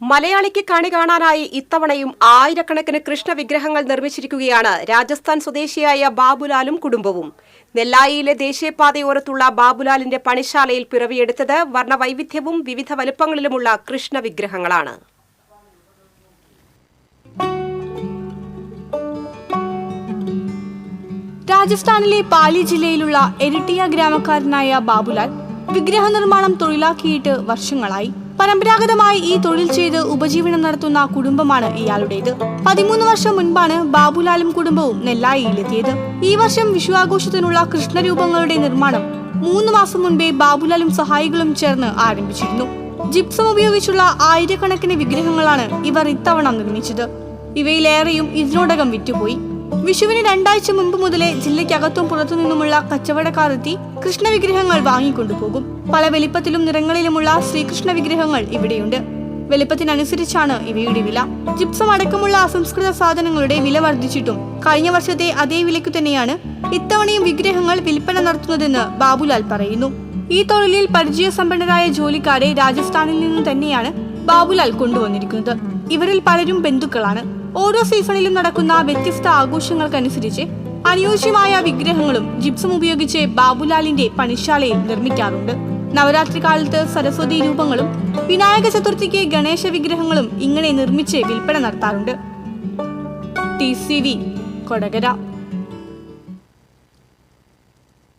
മലയാളിക്ക് കണി കാണാനായി ഇത്തവണയും ആയിരക്കണക്കിന് കൃഷ്ണ വിഗ്രഹങ്ങൾ നിർമ്മിച്ചിരിക്കുകയാണ് രാജസ്ഥാൻ സ്വദേശിയായ ബാബുലാലും കുടുംബവും. നെല്ലായിയിലെ ദേശീയപാതയോരത്തുള്ള ബാബുലാലിന്റെ പണിശാലയിൽ പിറവിയെടുത്തത് വർണവൈവിധ്യവും വിവിധ വലുപ്പങ്ങളിലുമുള്ള കൃഷ്ണ വിഗ്രഹങ്ങളാണ്. രാജസ്ഥാനിലെ പാലി ജില്ലയിലുള്ള എരിട്ടിയ ഗ്രാമക്കാരനായ ബാബുലാൽ വിഗ്രഹ നിർമ്മാണം തൊഴിലാക്കിയിട്ട് വർഷങ്ങളായി. പരമ്പരാഗതമായി ഈ തൊഴിൽ ചെയ്ത് ഉപജീവനം നടത്തുന്ന കുടുംബമാണ് ഇയാളുടേത്. പതിമൂന്ന് വർഷം മുൻപാണ് ബാബുലാലും കുടുംബവും നെല്ലായിയിലെത്തിയത് ഈ വർഷം വിഷു ആഘോഷത്തിനുള്ള കൃഷ്ണരൂപങ്ങളുടെ നിർമ്മാണം മൂന്ന് മാസം മുൻപേ ബാബുലാലും സഹായികളും ചേർന്ന് ആരംഭിച്ചിരുന്നു. ജിപ്സം ഉപയോഗിച്ചുള്ള ആയിരക്കണക്കിന് വിഗ്രഹങ്ങളാണ് ഇവർ ഇത്തവണ നിർമ്മിച്ചത്. ഇവയിലേറെയും ഇതിനോടകം വിറ്റുപോയി. വിഷുവിന് രണ്ടാഴ്ച മുൻപ് മുതലേ ജില്ലയ്ക്കകത്തും പുറത്തു നിന്നുമുള്ള കച്ചവടക്കാർ എത്തി കൃഷ്ണ വിഗ്രഹങ്ങൾ വാങ്ങിക്കൊണ്ടുപോകും. പല വലിപ്പത്തിലും നിറങ്ങളിലുമുള്ള ശ്രീകൃഷ്ണ വിഗ്രഹങ്ങൾ ഇവിടെയുണ്ട്. വലിപ്പത്തിനനുസരിച്ചാണ് ഇവയുടെ വില. ജിപ്സം അടക്കമുള്ള അസംസ്കൃത സാധനങ്ങളുടെ വില വർദ്ധിച്ചിട്ടും കഴിഞ്ഞ വർഷത്തെ അതേ വിലയ്ക്കു തന്നെയാണ് ഇത്തവണയും വിഗ്രഹങ്ങൾ വിൽപ്പന നടത്തുന്നതെന്ന് ബാബുലാൽ പറയുന്നു. ഈ തൊഴിലിൽ പരിചയസമ്പന്നരായ ജോലിക്കാരെ രാജസ്ഥാനിൽ നിന്നും തന്നെയാണ് ബാബുലാൽ കൊണ്ടുവന്നിരിക്കുന്നത്. ഇവരിൽ പലരും ബന്ധുക്കളാണ്. ഓരോ സീസണിലും നടക്കുന്ന വ്യത്യസ്ത ആഘോഷങ്ങൾക്കനുസരിച്ച് അനുയോജ്യമായ വിഗ്രഹങ്ങളും ജിപ്സം ഉപയോഗിച്ച് ബാബുലാലിന്റെ പണിശാലയിൽ നിർമ്മിക്കാറുണ്ട്. നവരാത്രി കാലത്ത് സരസ്വതി രൂപങ്ങളും വിനായക ചതുർത്ഥിക്ക് ഗണേശ വിഗ്രഹങ്ങളും ഇങ്ങനെ നിർമ്മിച്ച് വിൽപ്പന നടത്താറുണ്ട്. T C V Kodakara.